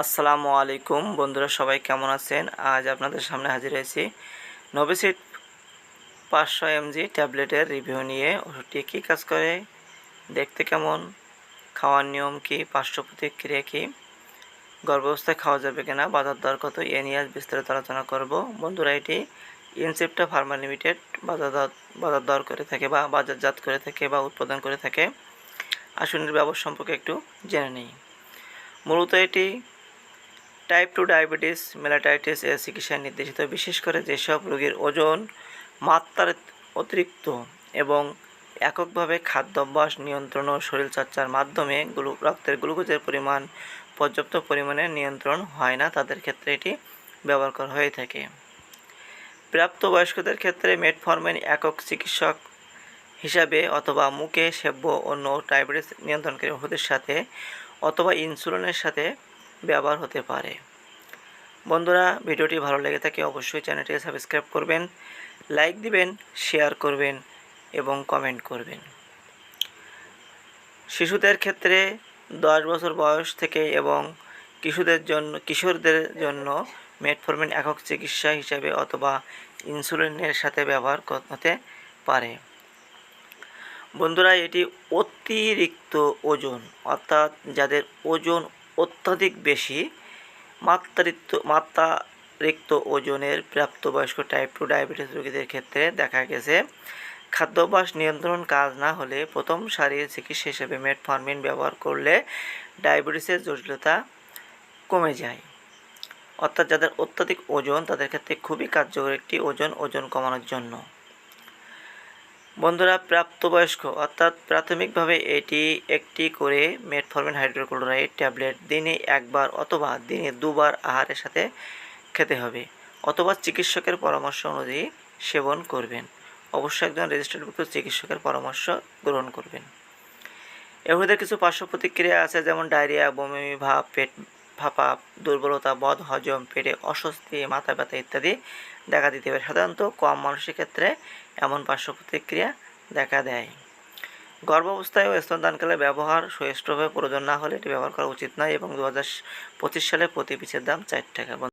আসসালামু আলাইকুম। বন্ধুরা সবাই কেমন আছেন? আজ আপনাদের সামনে হাজির হয়েছি নভিসিট পাঁচশো এমজি ট্যাবলেটের রিভিউ নিয়ে। ওষুধটি কী কাজ করে? দেখতে কেমন? খাওয়ার নিয়ম কী? পার্শ্ব প্রতিক্রিয়া কী? গর্ভাবস্থায় খাওয়া যাবে কিনা? বাজার দর কত? এ নিয়ে আজ বিস্তারিত আলোচনা করব। বন্ধুরা, এটি ইনসেপ্টা ফার্মা লিমিটেড বাজার দর বাজার দর করে থাকে বা বাজারজাত করে থাকে বা উৎপাদন করে থাকে। আসুনের ব্যবহার সম্পর্কে একটু জেনে নিই। মূলত এটি টাইপ টু ডায়াবেটিস মেলাটাইটিস এর চিকিৎসায় নির্দেশিত, বিশেষ করে যেসব রোগীর ওজন, মাত্রার অতিরিক্ত এবং এককভাবে খাদ্যাভ্যাস নিয়ন্ত্রণ ও শরীরচর্চার মাধ্যমে গ্লু, রক্তের গ্লুকোজের পরিমাণ, পর্যাপ্ত পরিমাণে নিয়ন্ত্রণ হয় না, তাদের ক্ষেত্রে এটি ব্যবহার করা হয়ে থাকে। প্রাপ্তবয়স্কদের ক্ষেত্রে মেটফর্মিন একক চিকিৎসক হিসাবে অথবা মুখে সেব্য অন্য ডায়াবেটিস নিয়ন্ত্রণকারী ওষুধের সাথে অথবা ইনসুলিনের সাথে ব্যবহার হতে পারে। বন্ধুরা, ভিডিওটি ভালো লেগে থাকে অবশ্যই চ্যানেলটিকে সাবস্ক্রাইব করবেন, লাইক দিবেন, শেয়ার করবেন এবং কমেন্ট করবেন। শিশুদের ক্ষেত্রে দশ বছর বয়স থেকে এবং কিশোরদের জন্য কিশোরদের জন্য মেটফর্মিন একক চিকিৎসা হিসাবে অথবা ইনসুলিনের সাথে ব্যবহার হতে পারে। বন্ধুরা, এটি অতিরিক্ত ওজন, অর্থাৎ যাদের ওজন অত্যাধিক বেশি মাত্রারিক্ত মাত্রারিক্ত ওজনের প্রাপ্তবয়স্ক টাইপ টু ডায়াবেটিস রোগীদের ক্ষেত্রে দেখা গেছে। খাদ্যাভ্যাস নিয়ন্ত্রণ কাজ না হলে প্রথম সারির চিকিৎসা হিসেবে মেটফর্মিন ব্যবহার করলে ডায়াবেটিসের জটিলতা কমে যায়। অর্থাৎ যাদের অত্যাধিক ওজন তাদের ক্ষেত্রে খুবই কার্যকর একটি ওজন ওজন কমানোর জন্য। বন্ধুরা, প্রাপ্তবয়স্ক, অর্থাৎ প্রাথমিকভাবে এটি একটি করে মেটফর্মিন হাইড্রোক্লোরাইড ট্যাবলেট দিনে একবার অথবা দিনে দুবার আহারের সাথে খেতে হবে। অথবা চিকিৎসকের পরামর্শ অনুযায়ী সেবন করবেন। অবশ্যই একজন রেজিস্টার্ডভুক্ত চিকিৎসকের পরামর্শ গ্রহণ করবেন। এহুদের কিছু পার্শ্ব প্রতিক্রিয়া আছে, যেমন ডায়রিয়া, বমি, ভাব, পেট ফাঁপা, দুর্বলতা, বদ, হজম, পেটে অস্বস্তি, মাথা ব্যথা ইত্যাদি দেখা দিতে পারে। সাধারণত কম মানুষের ক্ষেত্রে এমন পার্শ্ব প্রতিক্রিয়া দেখা দেয়। গর্ভাবস্থায় ও স্তনদানকালে ব্যবহার সুষ্ঠুভাবে প্রয়োজন না হলে এটি ব্যবহার করা উচিত নয় এবং দু হাজার পঁচিশ সালে প্রতি পিসের দাম চার টাকা।